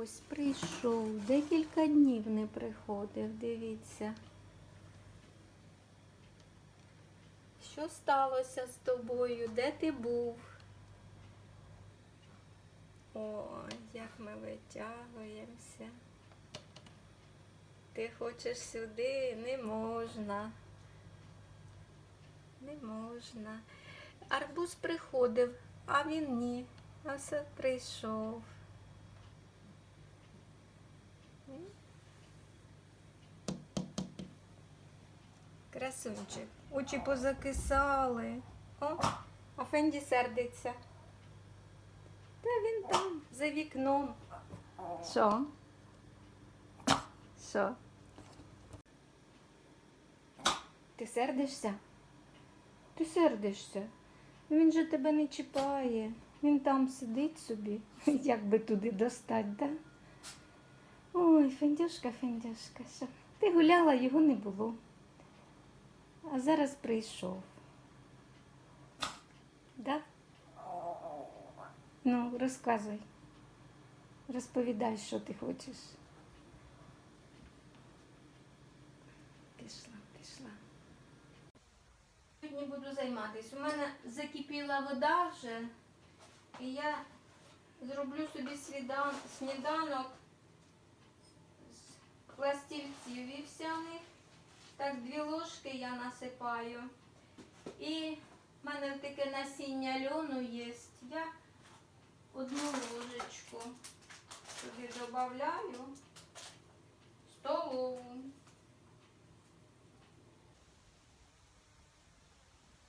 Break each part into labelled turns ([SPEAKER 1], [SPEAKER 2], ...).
[SPEAKER 1] ось прийшов. Декілька днів не приходив, дивіться. Що сталося з тобою? Де ти був? Ой, як ми витягуємося. Ти хочеш сюди? Не можна. Не можна. Арбуз приходив, а він ні. А все прийшов. Красунчик. Очі позакисали. О, а Фенді сердиться. Та він там, за вікном. Що? Що? Ти сердишся? Ти сердишся. Він же тебе не чіпає. Він там сидить собі. Як би туди достать, да? Ой, Фендюшка, Фендюшка, що? Ти гуляла, його не було. А зараз прийшов. Да? Ну, розказуй. Розповідай, що ти хочеш. Пішла, пішла. Сьогодні буду займатися. У мене закипіла вода вже, і я зроблю собі сніданок з пластівців вівсяних. Так, дві ложки я насипаю. І в мене таке насіння льону є. Я одну ложечку сюди додаю столову.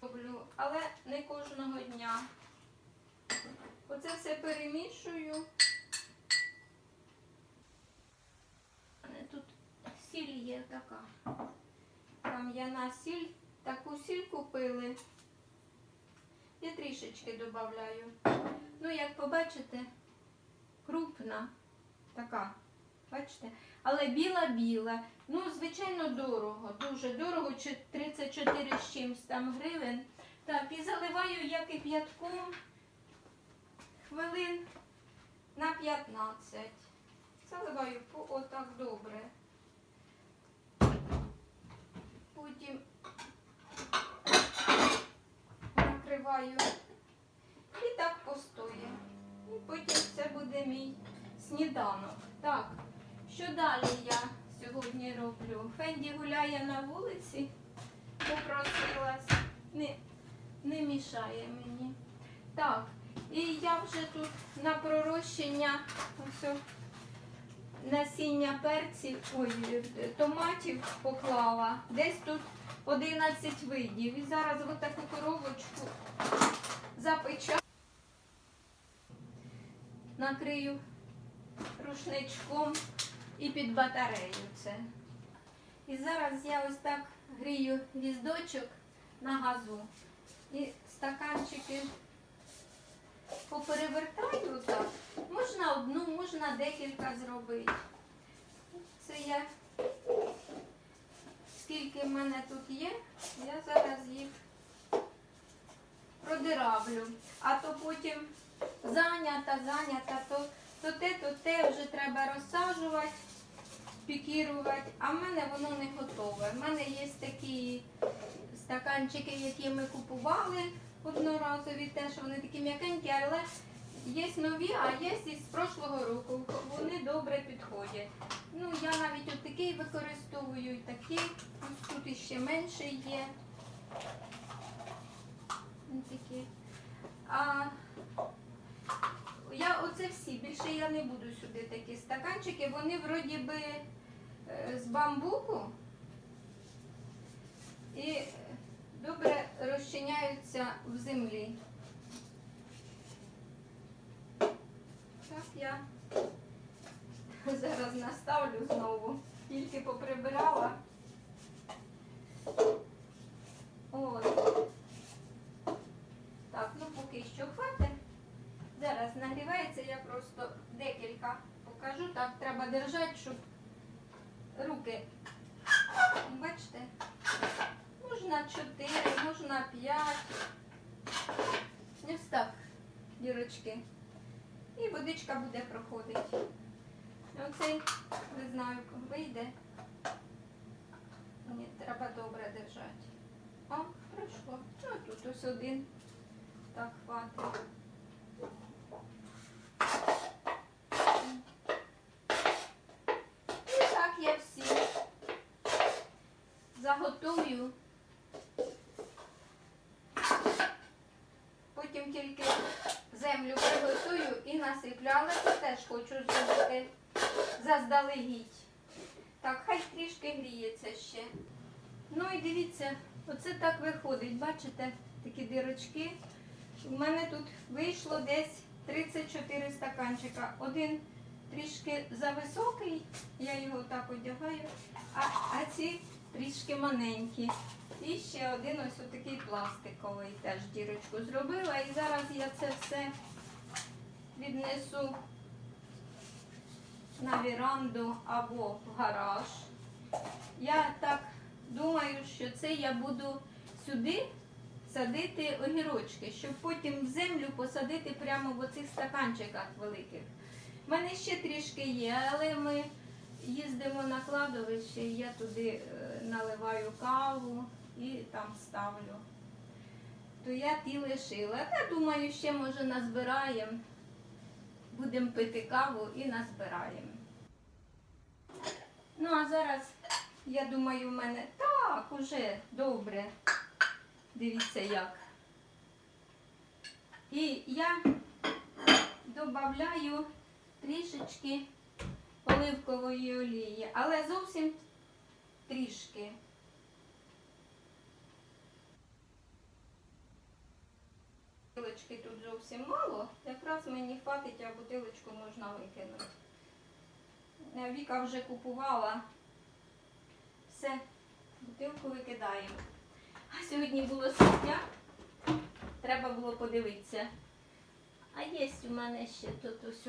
[SPEAKER 1] Роблю, але не кожного дня. Оце все перемішую. Тут сіль є така. Кам'яна сіль. Таку сіль купили. Я трішечки додаю. Ну, як побачите, крупна така. Бачите? Але біла-біла. Ну, звичайно, дорого. Дуже дорого. 34 з чимсь там гривень. Так, і заливаю я кип'ятком хвилин на 15. Заливаю отак добре. Потім накриваю і так постоє. І потім це буде мій сніданок. Так, що далі я сьогодні роблю? Фенді гуляє на вулиці, попросилась, не, не мішає мені. Так, і я вже тут на пророщення ось насіння перців, ой, е, томатів поклала. Десь тут 11 видів. І зараз в таку коробочку запечу. Накрию рушничком і під батарею це. І зараз я ось так грію віздочок на газу. І стаканчики поперевертаю так. Можна одну, можна декілька зробити. Це я, скільки в мене тут є, я зараз їх продиравлю. А то потім зайнята, зайнята, то, то те, то те вже треба розсаджувати, пікірувати, а в мене воно не готове. В мене є такі стаканчики, які ми купували одноразові, теж вони такі м'якенькі, але є нові, а є із прошлого року. Вони добре підходять. Ну, я навіть от такий використовую і такий. Тут іще менше є. Такі. А я оце всі, більше я не буду сюди такі стаканчики. Вони вроді би е, з бамбуку і розчиняються в землі. Так я зараз наставлю знову, тільки поприбирала. От. Так, ну поки що хватить. Зараз нагрівається, я просто декілька покажу. Так, треба держати, щоб руки. Бачите? Можна 4, можна 5. Ось так, дірочки. І водичка буде проходити. Оцей, не знаю, вийде. Мені треба добре держати. О, пройшло. Ну, тут ось один. Так, хватить. І так я всі заготую. Потім тільки землю приготую і насиплю, але це теж хочу зробити заздалегідь. Так, хай трішки гріється ще. Ну і дивіться, оце так виходить. Бачите, такі дирочки. У мене тут вийшло десь 34 стаканчика. Один трішки зависокий, я його так одягаю, а, а ці трішки маленькі. І ще один ось такий пластиковий теж дірочку зробила. І зараз я це все віднесу на віранду або в гараж. Я так думаю, що це я буду сюди садити огірочки, щоб потім в землю посадити прямо в оцих стаканчиках великих. У мене ще трішки є, але ми їздимо на кладовище, і я туди е, наливаю каву і там ставлю. То я ті лишила. Та думаю, ще може назбираємо. Будемо пити каву і назбираємо. Ну, а зараз, я думаю, в мене так, уже добре. Дивіться як. І я додаю трішечки оливкової олії, але зовсім трішки. Бутилочки тут зовсім мало, якраз мені хватить, а бутилочку можна викинути. Е, Віка вже купувала. Все, бутилку викидаємо. А сьогодні було світня, треба було подивитися. А є у мене ще тут ось.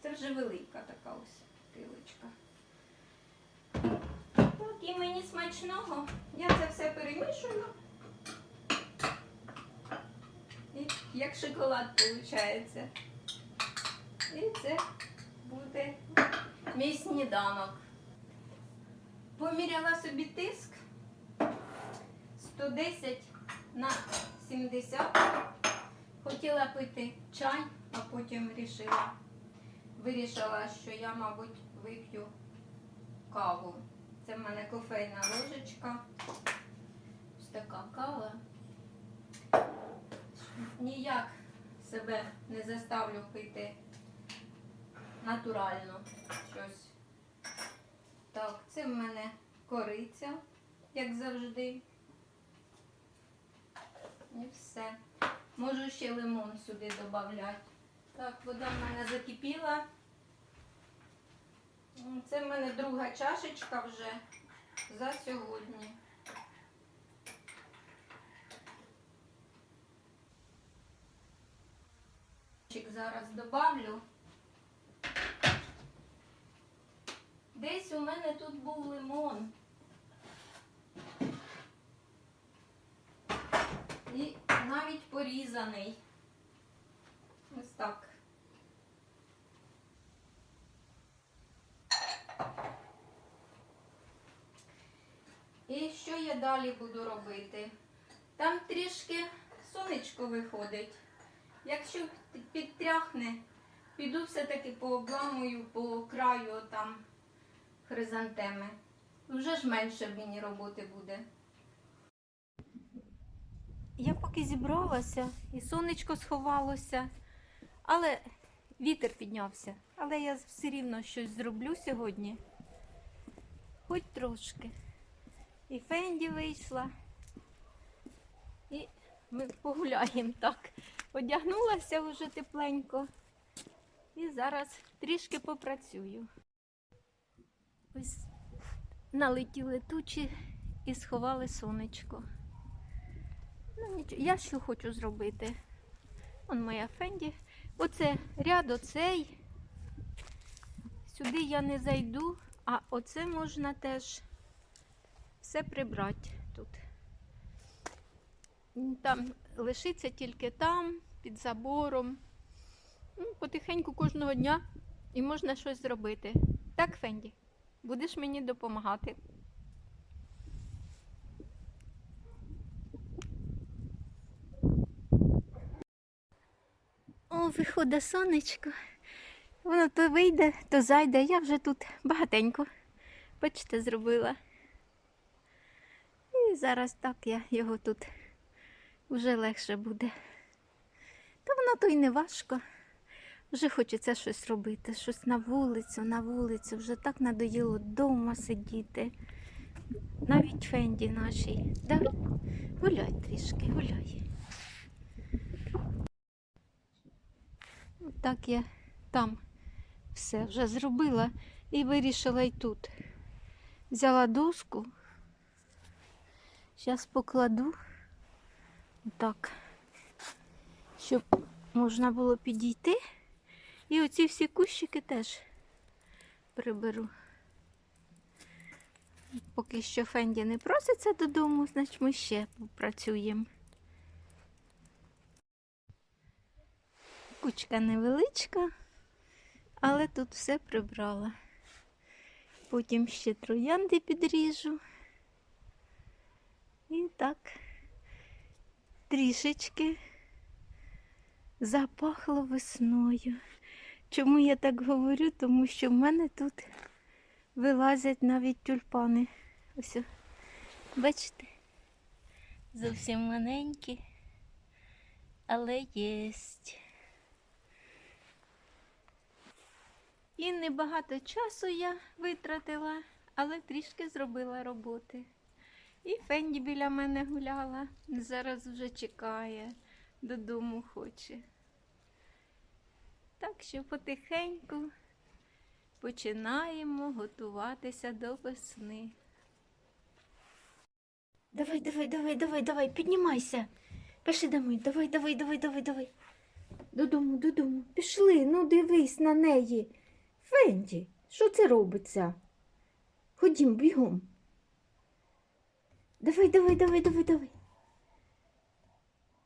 [SPEAKER 1] Це вже велика така ось бутилочка. Так, і мені смачного. Я це все перемішую. І як шоколад виходить. І це буде мій сніданок. Поміряла собі тиск 110 на 70. Хотіла пити чай, а потім вирішила, вирішила, що я, мабуть, вип'ю каву. Це в мене кофейна ложечка. Ось така кава. Ніяк себе не заставлю пити натурально щось. Так, це в мене кориця, як завжди. І все. Можу ще лимон сюди додати. Так, вода в мене закипіла. Це в мене друга чашечка вже за сьогодні. Зараз добавлю. Десь у мене тут був лимон. І навіть порізаний. Ось так. І що я далі буду робити? Там трішки сонечко виходить. Якщо підтряхне, піду все-таки пообламую по краю там хризантеми. Вже ж менше мені роботи буде. Я поки зібралася і сонечко сховалося, але вітер піднявся. Але я все рівно щось зроблю сьогодні. Хоч трошки. І Фенді вийшла. І ми погуляємо так. Одягнулася вже тепленько. І зараз трішки попрацюю. Ось налетіли тучі і сховали сонечко. Ну. Я що хочу зробити? Вон моя Фенді. Оце ряд оцей. Сюди я не зайду, а оце можна теж все прибрати тут. Там лишиться тільки там, під забором. Ну, потихеньку кожного дня і можна щось зробити. Так, Фенді, будеш мені допомагати. О, виходить сонечко. Воно то вийде, то зайде. Я вже тут багатенько. Бачите, зробила. І зараз так я його тут вже легше буде. Та воно то й не важко. Вже хочеться щось робити, щось на вулицю, на вулицю. Вже так надоїло вдома сидіти. Навіть Фенді нашій. Да? Гуляй трішки, гуляй. Так я там все вже зробила і вирішила й тут. Взяла доску. Зараз покладу так, щоб можна було підійти. І оці всі кущики теж приберу. Поки що Фенді не проситься додому, значить ми ще попрацюємо. Кучка невеличка, але тут все прибрала. Потім ще троянди підріжу. І так трішечки запахло весною. Чому я так говорю? Тому що в мене тут вилазять навіть тюльпани. Ось, бачите? Зовсім маленькі, але єсть. І небагато часу я витратила, але трішки зробила роботи. І Фенді біля мене гуляла, зараз вже чекає, додому хоче. Так що потихеньку починаємо готуватися до весни. Давай, давай, давай, давай, давай, піднімайся. Пішли домой. Давай, давай, давай, давай, давай. Додому, додому. Пішли, ну дивись на неї. Фенді, що це робиться? Ходім, бігом. Давай, давай, давай, давай, давай.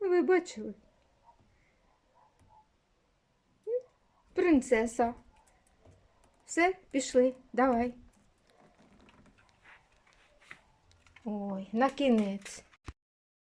[SPEAKER 1] Ви бачили? Принцеса. Все, пішли, давай. Ой, на кінець.